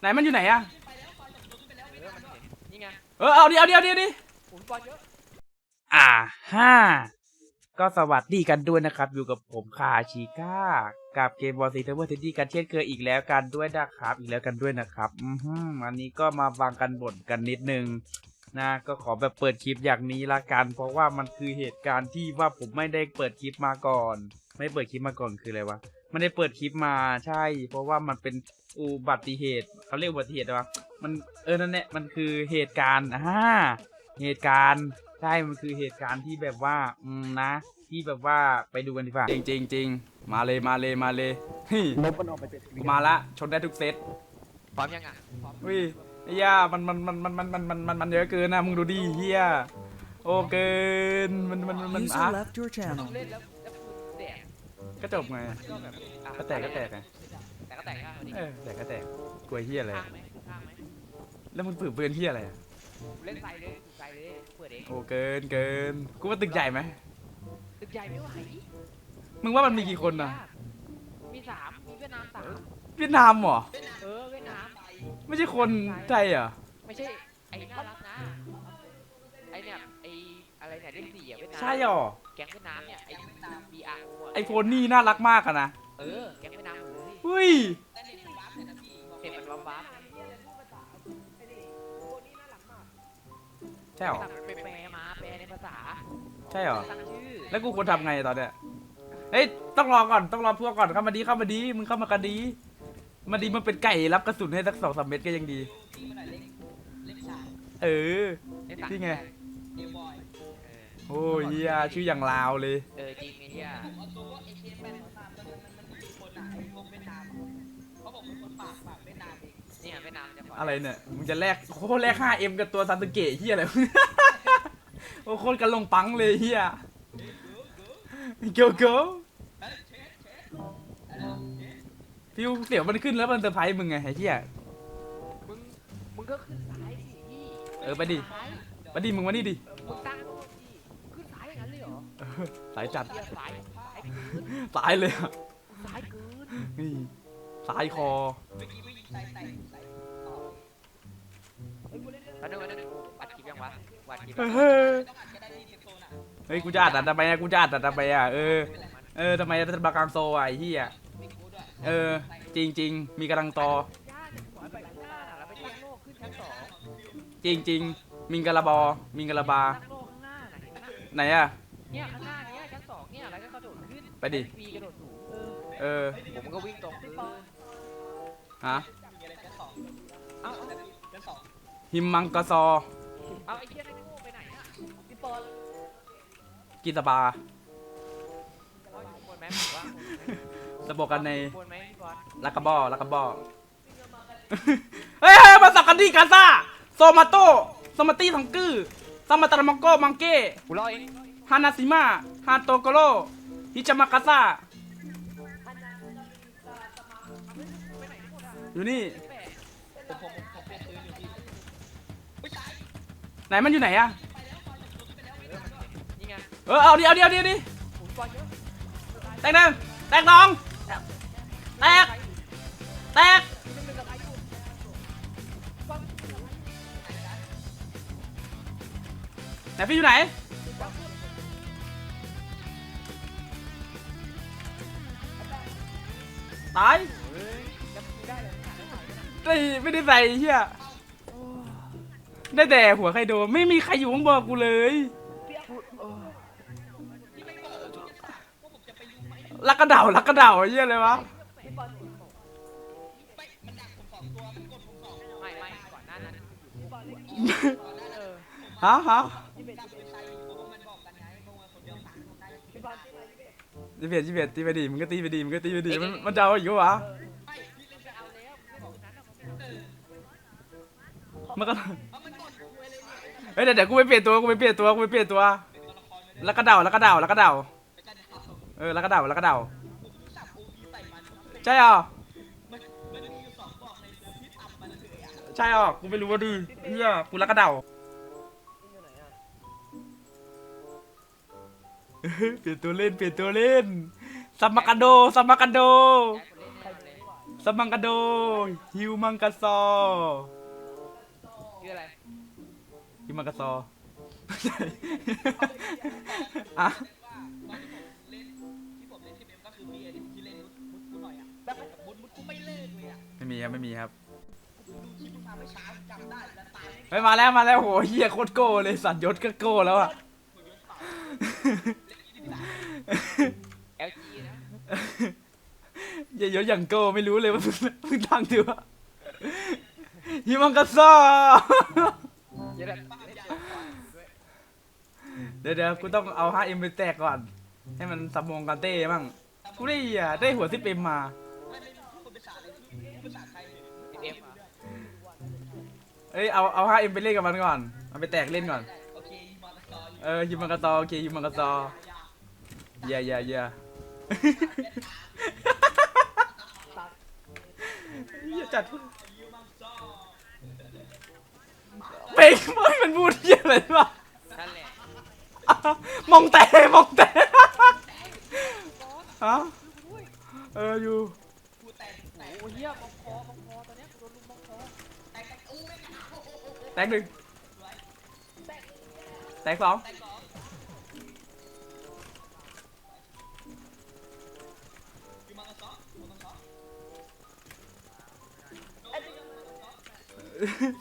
ไหนมันอยู่ไหนอะเออมันเห็นนี่ไงเออเอาดิเอาดิเอาดิเอาดิผมบอลเยอะอ่าฮ่าก็สวัสดีกันด้วยนะครับ อยู่กับผมคาชิก้า กับเกมบอลซีเทเวอร์เทนดี้กันเช่นเคยอีกแล้วกันด้วยนะครับ อีกแล้วกันด้วยนะครับ อือฮึอันนี้ก็มาฟังกันบ่นกันนิดนึงนะก็ขอแบบเปิดคลิปอย่างนี้ละกัน เพราะว่ามันคือเหตุการณ์ที่ว่าผมไม่ได้เปิดคลิปมาก่อน ไม่เปิดคลิปมาก่อนคืออะไรวะ ไม่ได้เปิดคลิปมาใช่ เพราะว่ามันเป็นอุบัติเหตุเขาเรียกอุบัติเหตุวะมันเออนั่นแหละมันคือเหตุการณ์อ่าเหตุการณ์ใช่มันคือเหตุการณ์ที่แบบว่าอืมนะ ที่แบบว่าไปดูกันดีกว่าจริงจริงจริงมาเลยมาเลยมาเลยเฮ้ยลบมันออกไปเจ็ดกูมาละชนได้ทุกเซตพร้อมยังอะพร้อมวิไอ้ย่ามันมันมันมันมันมันมันมันมันเยอะเกินนะมึงดูดิเฮียโอ้เกินมันมันมันมัน User อะ left your ต้ channel. องเล่นแล้วแล้วคุณแดก ก็จบไงมันก็แบบอะก็แตกก็แตกไงแต่ก็แตกอะวันนี้เออแตกก็แตกกลัวเฮียอะไรข้างไหมข้างไหมแล้วมึงปืนปืนเฮียอะไรอะเล่นใส่เลยใส่เลยเปิดเองโอ้เกินเกินกูว่าตึกใหญ่ไหมตึกใหญ่ไม่ไหวมึงว่ามันมีกี่คนนะมีสามมีเวียดนามสามเวียดนามเหรอเออเวียดนามไม่ใช่คนไทยเหรอไม่ใช่ไอ้น่ารักนะ ไอ้เนี่ยไอ้อะไรเนี่ยเล่นสี่อะเวียดนามใช่เหรอ แก๊งเวียดนามเนี่ยไอ้บีอาร์ไอโฟนนี่น่ารักมากอะนะเออแก๊งเวียดนามหมดเลย เฮ้ย เห็นมันว้าบ้าใช่เหรอไปแปลมาแปลในภาษาใช่เหรอ ตั้งชื่อแล้วกูควรทำไงตอนเนี้ย เฮ้ย ต้องรอก่อน ต้องรอพวกก่อน เข้ามาดี เข้ามาดี มึงเข้ามากันดี มาดีมันเป็นไก่รับกระสุนให้สักสองสามเม็ดก็ยังดี เออ ในต่างนี่ไง เออโอ้ยเหี้ยชื่ออย่างลาวเลย เออจริงไอ้เหี้ยเนี่ยเวียดนามจะปล่อยอะไรเนี่ย มึงจะแลกโอ้โหแลก 5M กับตัวซาสึเกะเฮียอะไร โอ้โคตรกันลงปังเลยเฮียเกียวเกียวฟิวเสียวมันขึ้นแล้วมันเซอร์ไพรส์มึงไงไอ้เฮียมึงมึงก็ขึ้นซ้ายสิพี่เออไปดิซ้ายมาดิมึงมานี่ดิมึงายจัดเหี้ยซ้ายซ้ายเกินสายเลยอะซ้ายเกินนี่สายคอแล้วนึกว่านึกอัดคลิปยังวะวัดคลิปเฮ้ยเฮ้ยกูจะอัดอัดทำไมอะกูจะอัดอัดทำไมอะเออ เออทำไมรัฐบาลกลางโซอะไอ้เหี้ยเออ จริงจริงๆมีกำลังตอย่าเนี่ยขอให้ไปข้างหน้าน่ะแล้วไปตั้งโลกขึ้นชั้นสองจริงจริงๆมิงกะลาบอมิงกะลาบาตั้งโลกข้างหน้าน่ะเห็นไหมไหนอะเนี่ยข้างหน้า ไปดิปีกระโดดสูงเออเออ ผมก็วิ่งตรงเออฮะ เอ้าหิมมังกะซอ เอาไอ้เหี้ยนั่นโง่ไปไหนอะพี่ปอนกินสบาเอาอยู่บนไหมผมว่าสะบอกกันในบนไหมพี่ปอนลักกะบอลักกะบอ เฮ้ยเฮ้ยมาสักกันดีกาซ่าโซมาโตโซมาตี้ทังกือซามาตามังโกมังเก้กูรอเองฮานาซิมะฮาโตโกโร ฮิจามากาซาอยู่นี่ ไหนมันอยู่ไหนอะเออเอาดิเอาดิเอาดิเอาดิแตกหนึ่งแตกสองแตกแตกไหนพี่อยู่ไหน ตายเฮ้ยแล้วมึงได้เลยได้ไม่ได้ใส่เฮียได้แต่หัวใครโดนไม่มีใครอยู่ข้างบนกูเลยลักกระเดาลักกระเดาไอ้เฮียอะไรวะไม่ไม่ก่อนหน้านั้นเออฮะฮะ ตีเบียดตีเบียดตีไปดิมึงก็ตีไปดิมึงก็ตีไปดิมันมันจะเอาอีกเหรอวะจะเอาแล้วไม่บอกนั้นนะมันก็เฮ้ยเดี๋ยวเดี๋ยวกูไปเปลี่ยนตัวกูไปเปลี่ยนตัวกูไปเปลี่ยนตัว แล้วก็เดาแล้วก็เดาแล้วก็เดาเออแล้วก็เดาแล้วก็เดาใช่เหรอใช่เหรอกูไม่รู้ว่าดิเฮียกูแล้วก็เดา เปลี่ยนตัวเล่นเปลี่ยนตัวเล่นสัมัากันโดซัมมากันโดซัมมังกานโดฮิวมังกาซอคืออะไรฮิวมังกะซออะไม่มีครับไม่มีครับไปมาแล้วมาแล้วโหเฮียโคตรโก้เลยสัตว์ยศก็โก้แล้วอะ เอลจีนะเฮียยศอย่างโก้ไม่รู้เลยว่าเพิ่งดังถือว่าฮิวมังกะซอเยอะเลยบ้าใหญ่เดี๋ยวเดี๋ยวกูต้องเอา 5M ไปแตกก่อน ให้มันสมองกันเต้มั่งกูได้อะได้หัวที่เป็นมาไม่ไม่พูดภาษาอะไรพูดภาษาไทยเลยเอ็มอะเอ้ยเอาเอา 5M ไปเล่นกับมันก่อนเอาไปแตกเล่นก่อนโอเคมอเตอร์ซอยเออฮิวมังกะซอโอเคฮิวมังกะซอ เย่เย่เย่เหี้ยจัดยูมังซอเป๊กไม่มันพูดเหี้ยอะไรวะนั่นแหละมองแต่มองแต่ฮะเอออยู่กูแตกแตกโอ้เฮียมองคอมองคอตอนเนี้ยกูโดนลุมมองคอแตกอู้ไม่กล้าโอ้โหแตกหนึ่งแตกสอง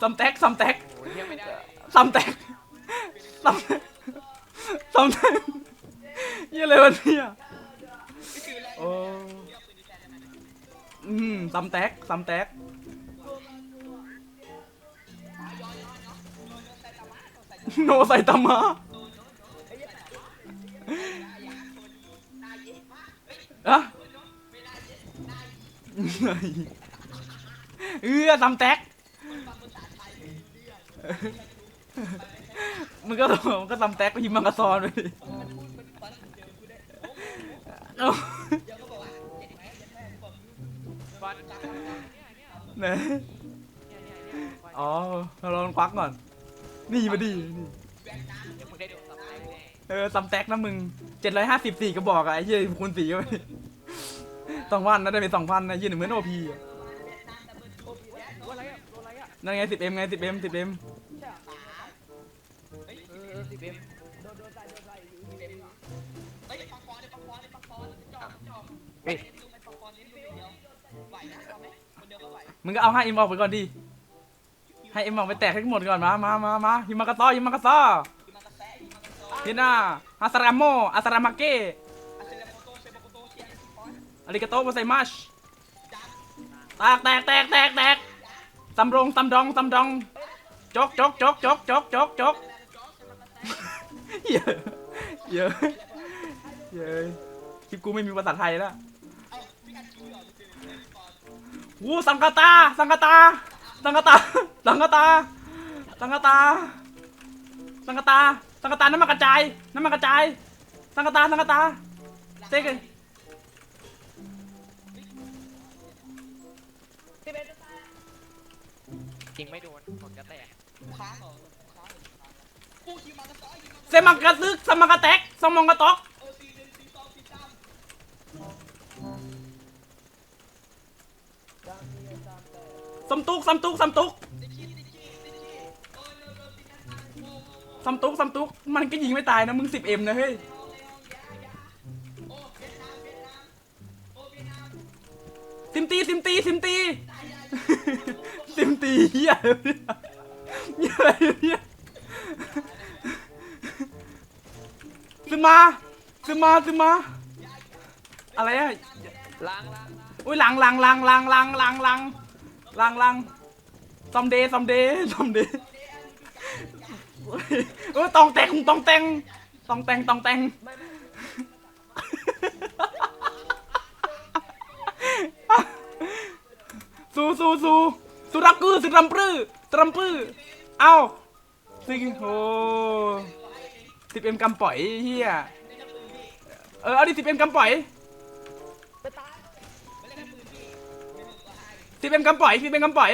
ซัมแตกซัมแตกโอ้เฮียไม่ได้ซัมแตกซัมแตกซัมแตกเหี้ยอะไรวะเนี่ยโอ้อืมซัมแตกซัมแตกโนใส่ตามมาอะเออซัมแตก มันก็มันก็ซัมแตกไปยิมมังกรซอนไปดิเอาบอลเนี่ยเนี่ยไหนเนี่ยเนี่ยเนี่ยอ๋อเราลองควักก่อน นี่มาดินี่เดี๋ยวมึงได้โดนสับไแน่เออซัมแตกนะมึงเจ็ดร้อยห้าสิบสี่กระบอกอะไอ้เหี้ยคูณสี่ก็ไปสองพันนะได้ไปสองพันนะยี่หนึ่งเหมือนโอพีอะ นั่นไงสิบเอ็มไงสิบเอ็มสิบเอ็มมึงก็เอาให้เอ็มออกไปก่อนดิให้เอ็มออกไปแตกให้หมดก่อนมามามามาฮิมากาต้อฮิมากาต้อฮินาอาซารามโมอาซารามาเกะอาริกาโตมาไซมัชแตกแตกแตกแตกแตก ซัมรงซัมดองซัมดองจกจกจกจกจกจกจกเยอะเยอะเยอะคลิปกูไม่มีภาษาไทยแล้ววูสังกตา สังกตา สังกตา สังกตา สังกตา สังกตา สังกตา น้ำมันกระจาย น้ำมันกระจาย สังกตา สังกตาเต๊กเล ยิงไม่โดนผมจะแตกค้างเหรอค้างเหรอกูคิวมันกะซอยคิวมันกะเซมังกระซึกสมังกระแตกสมองกระตอกเออซีหนึ่งซีสองซีสามสมตุกสมตุกสมตุกซัมาโอ้โหสมตุกสมตุกมันก็ยิงไม่ตายนะมึงสิบเอ็มนะเฮ้ยโอ้เวียดนามเวียดนามโอ้เวียดนามซิมตีซิมตีซิมตี ซิมตีเฮียเฮียเนี่ยซึมาซึมาซึมา อะไรอะล้างล้างอุ้ยหลังหลังหลังหลังหลังหลังหลังหลังหลังซอมเดย์ซอมเดย์ซอมเดย์เออตองแต่งตองแต่งตองแต่งตองแต่งสู้สู้สู้ สู้รักกือสู้รำปรือตรำปรือเอ้าสิโอ้สิบเอ็มกำปล่อยเฮียเออเอาดิสิบเอ็มกำปล่อยสิบเอ็มกำปล่อยสิบเอ็มกำปล่อย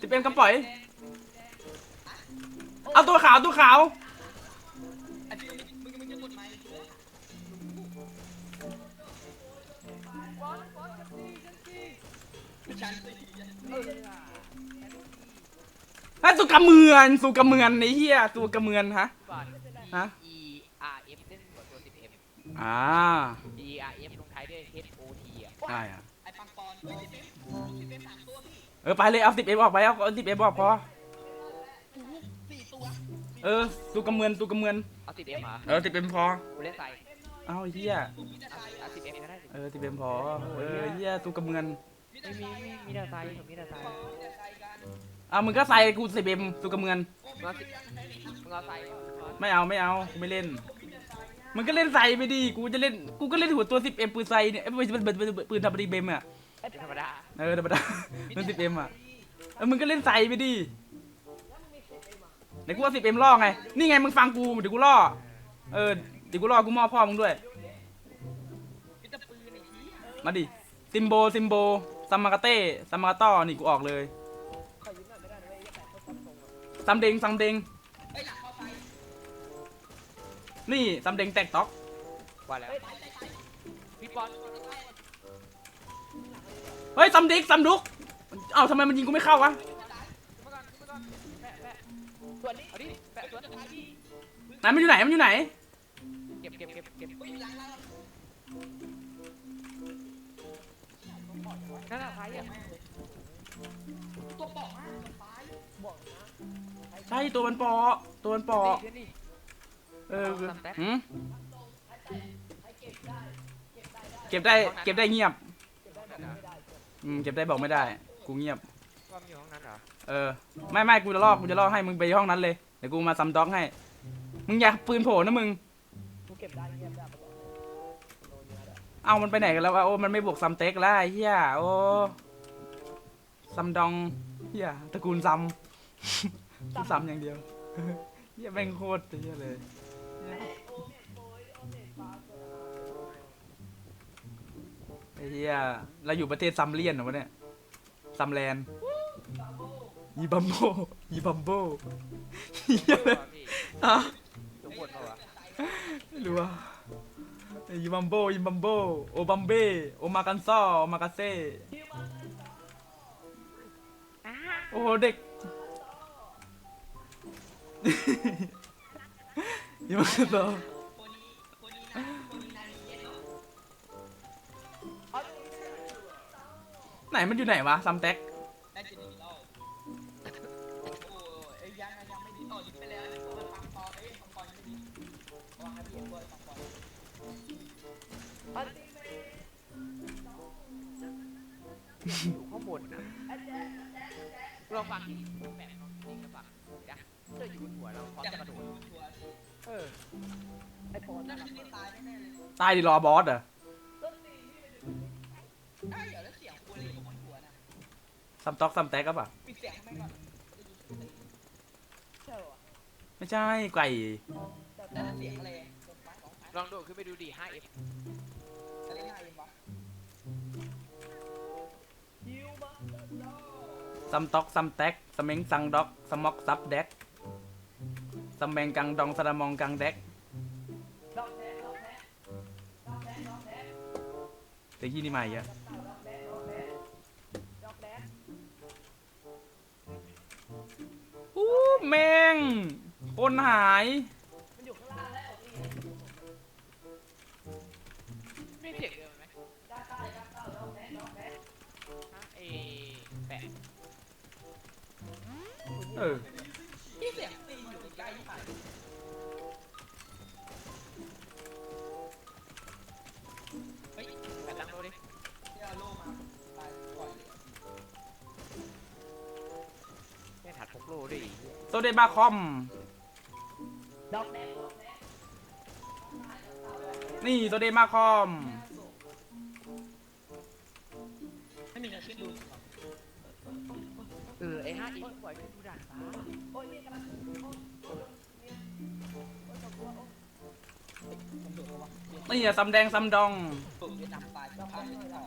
สิบเอ็มกำปล่อยเอาตัวขาวตัวขาว ชั้นสี่เออฮะสุกระเมือนสุกระเมือนไอ้เหี้ยสุกระเมือนฮะ ก่อน ฮะ E R F เล่นหัวตัว 10M อ่า E R F ลงท้ายด้วย H O T อะใช่อะไอ้ปังปอนไอ้สิบเอ็มสิบเอ็มสามตัวพี่เออไปเลยเอาสิบเอ็มออกไปเอาสิบเอ็มออกพอ สี่ตัวเออสุกระเมือนสุกระเมือน เอา 10M เหรอเออสิบเอ็มพอ กูเล่นใส่เอาไอ้เหี้ยเอาเอา 10M ก็ได้สิเออสิบเอ็มพอ เออไอ้เหี้ยสุกระเมือน ไม่มีไม่มีแต่ใส่ผมมีแต่ใส่เอามึงก็ใส่กูสิบเอ็มสุกระเมือนมึงเอาสิมึงเอาใส่ไม่เอาไม่เอากูไม่เล่นมึงก็เล่นใส่ไปดิกูจะเล่นกูก็เล่นหัวตัวสิบเอ็มปืนใส่เนี่ยเอ้ยปืนปืนปืนปืนธรรมดาเบมอะธรรมดาเออธรรมดาปืนสิบเอ็มอะเออมึงก็เล่นใส่ไปดิเดี๋ยวกูเอาสิบเอ็มล่อไงนี่ไงมึงฟังกูเดี๋ยวกูล่อเออเดี๋ยวกูล่อกูมอบพ่อมึงด้วยมีแต่ปืนไอ้ที่มาดิซิมโบซิมโบ ซัมมากาเต้ซัมมากาต้อนี่กูออกเลยซัมเดงซัมเดงไอ้หลังเข้าไปนี่ซัมเดงแตกต็อกว่าแล้วพี่บอลเฮ้ยซัมดิกซัมดุกเอ้าทำไมมันยิงกูไม่เข้าวะขึ้นมาก่อนขึ้นมาก่อนแปะแปะสวนนี้เอาดิแปะสวนไหนมันอยู่ไหนมันอยู่ไหนเก็บเก็บเก็บเก็บเฮ้ยหลังเรา นั่นแหละใครอะตัวปอกมากตายใช่ตัวมันปอตัวมันปอเดี๋ยวนี่เออคือซัมแต๊กหืมเก็บได้เก็บได้เงียบอืมเก็บได้บอกไม่ได้ กูเงียบว่ามันอยู่ห้องนั้นเหรอเออไม่ไม่กูจะลอกกูจะลอกให้มึงไปห้องนั้นเลยเดี๋ยวกูมาซัมด็อกให้ มึงอยากปืนโผล่นะมึงเอามันไปไหนกันแล้ววะโอ้มันไม่บวกซัมเต็กแล้วไอ้เฮียโอ้ซัมดองเฮียตระกูลซัมกูซัมอย่างเดียวเฮียแม่งโคตรเฮียเลยไอ้เฮียเราอยู่ประเทศซัมเลียนเหรอวะเนี่ยซัมแลนด์ยีบัมโบยีบัมโบเฮียเลยพี่อะทุกคนเหรอวะ ไม่รู้ว่ายีบัมโบยีบัมโบโอบัมเบโอมากันซ่อโอมากาเซ่โอ้โหเด็กยีบัมกันซ่อไหนมันอยู่ไหนวะซัมแท็ก อยู่ข้างบนนะลองฟังดิแบบลองจริงกับฟังนะเจออยู่บนหัวเราพร้อมจะจะกกระระโดโดดดชัวร์เออนั่นคือนี่ตายแน่ๆเลยตายดิรอบอสเหรอได้เหรอแล้วเสียงครัวเลยอยู่บนหัวนะซัมต็อกซัมแท็กก็ปล่ะปิดเสียงทำไมก่อนไม่ใช่ไก่นั่นเสียงอะไรสองฟ้าสองฟ้าลองโดดขึ้นไปดูดิ 5F ซัมต็อกซัมแท็กสเมงซังด็อกสม็อกซับแดกซัมแมงกังดองสะมองกังแดกเด็กที่นี่มาอีกอะอู้แมงคนหาย เออที่เสียงตีอยู่ใกล้ๆที่ผ่านเฮ้ยแปะตั้งโลดิที่อาโลมาตายก่อนเลยแม่ถัดพกโลดิโซเดบาคอมนี่โซเดมาคอม ปล่อยขึ้นดูด่านฟ้าผมดูเขาวะนี่อะซัมแดงซัมดองผมจะนำตายพาไม่ต่อ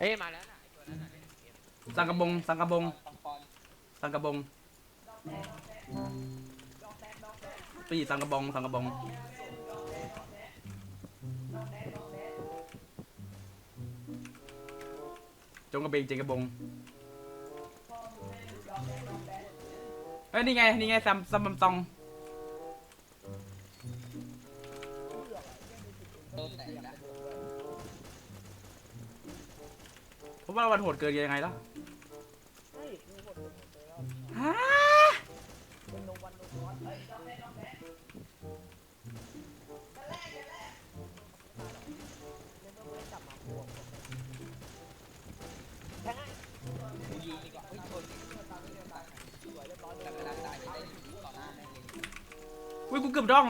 เอ้ยมาแล้วนะไอ้ตัวนั้นน่ะเล่นเกมสังกะบง สังกะบง ปังปอนสังกะบงปีสังกะบง สังกะบง จงกระเบงเจงกระบงเอ้ยนี่ไงนี่ไงซัมซัมบัมตองเพราะว่าวันโหดเกินยังไงแล้ว อุ้ยกูเกือบด้อง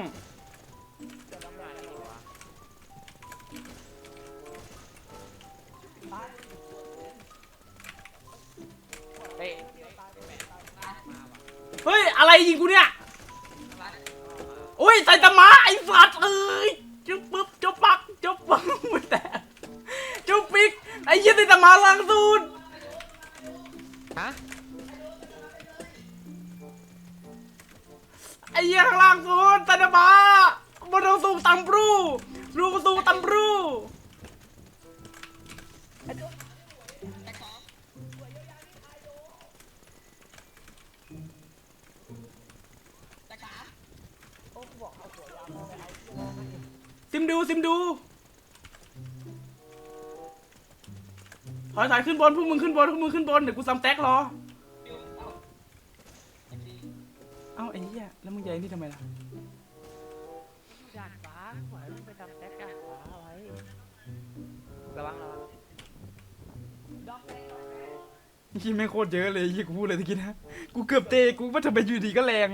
ซิมดูซิมดูถอยถอยขึ้นบนพวกมึงขึ้นบนพวกมึงขึ้นบนเดี๋ยวกูซัมแท็กรอ เอ้าเอ็มดีเอาไอ้เหี้ยแล้วมึงใหญ่นี่ทำไมล่ะด่านฟ้าหวยมันไปทำแท็กด่านฟ้าไว้ระวังระวังยี่ไม่โคตรเยอะเลยยี่กูพูดเลยตะกี้นะ กูเกือบเตะกูว่าทำไมอยู่ดีก็แรง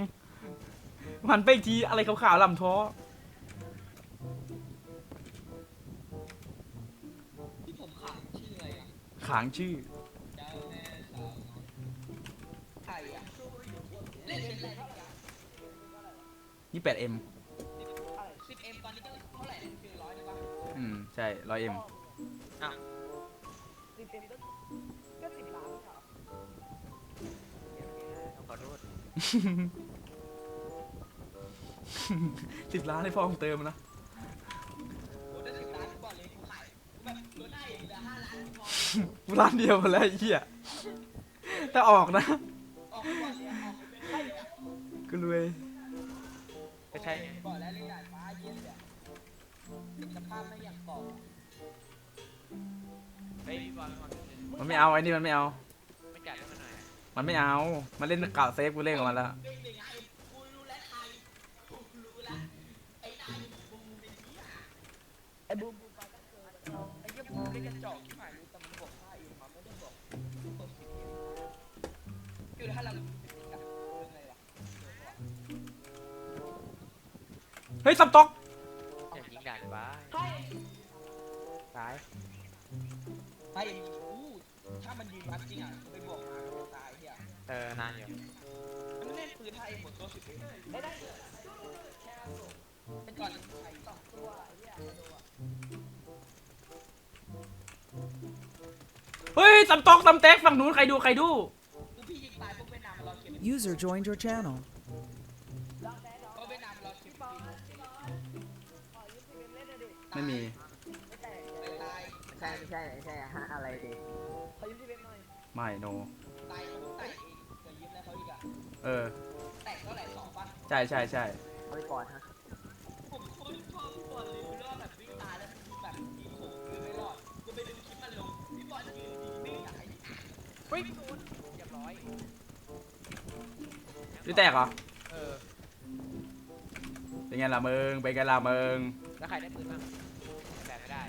หันไปอีกทีอะไรขาวๆลำท้อ ขางชื่อเจ้าแม่สาวน้อยใครอะเล่นเป็นอะไรบ้างนี่แปดเอ็มสิบเอ็มตอนนี้ก็เท่าไหร่คือร้อยใช่ปะอืม ใช่ร้อยเอ็มขอโทษสิบล้านให้พ่อมึงเติมนะ แบบลดได้านเดียวมาแล้วไอ้เหี้ยถ้าออกนะออกไปก่อนเลยออกไปเป็นไงอะกูรวยก็ใช่ไงบอกแล้วเล่นดาดฟ้าเย็นเลยเห็นสภาพไม่อยากบอกไอ้ยบอลมันมันไม่เอาไอ้นี่มันไม่เอา ไม่จ่ายให้มันหน่อยมันไม่เอา มันเล่นเก่าเซฟกูเล่นกับมันแล้วเป็นยังไงกูรู้แล้วใครกูรู้แล้วไอ้นายบูมเป็นเหี้ยไอ้บูมบูมไปก็เกิน ไอ้เหี้ยบูมเล่นกระจอกที่หมายรู้แต่มันบอกค่าเองมันไม่ได้บอกบอกสิคือถ้าเราเป็นเอ็มอะเป็นไงวะเฮ้ยซับต็อกอย่ายิงด่านฟ้าตายถ้าอย่างนี้อู้ถ้ามันยืนวัดจริงอะไปบอกมาตายเฮียเออนานอยู่มันเล่นปืนไทยหมดตัวสิบไม่ได้เป็นก่อนไทยสองตัวเหี้ยโดนอะเฮ้ย ซับต็อกซัมแท็กฝั่งนู้นใครดูใครดูคือพี่ยิงตายพวกเวียดนามมารอเก็บ User joined your channel. เพราะเวียดนามมารอเก็บไม่มีตายใช่ไม่ใช่ไม่ใช่ฮะอะไรดิไม่โนตายเขาแตกเองเคยยิ้มแล้วเขาอีกอะเออแตกเท่าไหร่สองป่ะใช่ใช่ใช่ เอาไปก่อนฮะ ฮ้ยโดนเรียบร้อยนี่แตกเหรอ เออเป็นไงล่ะมึง เป็นไงล่ะมึง แล้วใครได้ปืนบ้างแต่ไม่ได้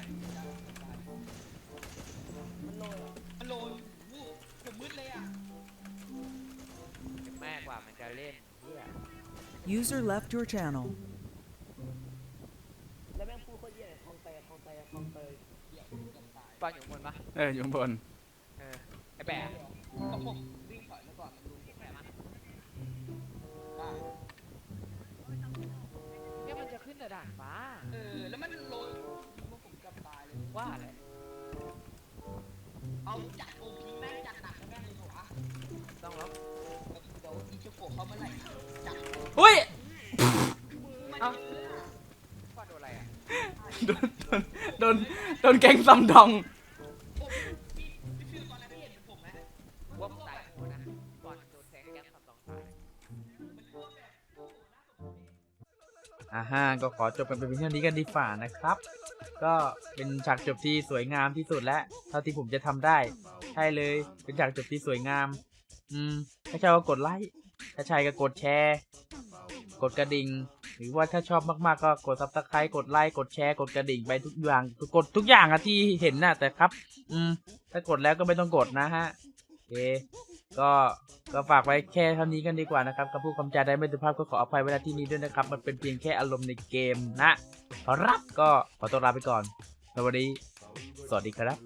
มันโลนวู้ผมมืดเลยอะถึงแม่กว่ามันจะเล่นเฮีย User left your channel. บอลอยู่ข้างบนปะเอออยู่ข้างบนเออไอ้ แปะก็ผมวิ่งถอยมาก่อนมันดูแม่มาอะเนี่ยมันจะขึ้นแต่ด่านฟ้า เออ แล้วมันโลนยิงมาผมเกับตายเลย ว่าอะไรเอาจัดโอพีแม่งจัดหนักแล้วแม่งเลยเหรอวะต้องล็อกเดี๋ยวอีเจ้าโกะเขาเมื่อไหร่จัดเฮ้ยมันเอ้าเยอะอะว่าโดนอะไรอะ โดนโดนโดนโดนแกงซัมดอง อ่าฮะก็ขอจบกันเป็นเพียงเท่านี้กันดีฝ่านะครับ ก็เป็นฉากจบที่สวยงามที่สุดและเท่าที่ผมจะทำได้ ใช่เลยเป็นฉากจบที่สวยงาม อืมถ้าชอบก็กดไลค์ถ้าใช่ก็กดแชร์ กดกระดิ่งหรือว่าถ้าชอบมากๆก็กดซับสไครต์กดไลค์กดแชร์กดกระดิ่งไปทุกอย่างกดทุกอย่างอะที่เห็นนะแต่ครับ อืมถ้ากดแล้วก็ไม่ต้องกดนะฮะโอเคก็ ก็ฝากไว้แค่เท่านี้กันดีกว่านะครับกับผู้คำจาได้ไม่สุภาพก็ขออภัยเวลาที่นี้ด้วยนะครับ มันเป็นเพียงแค่อารมณ์ในเกมนะ ขอรับก็ขอตัวลาไปก่อนสวัสดี สวัสดีครับ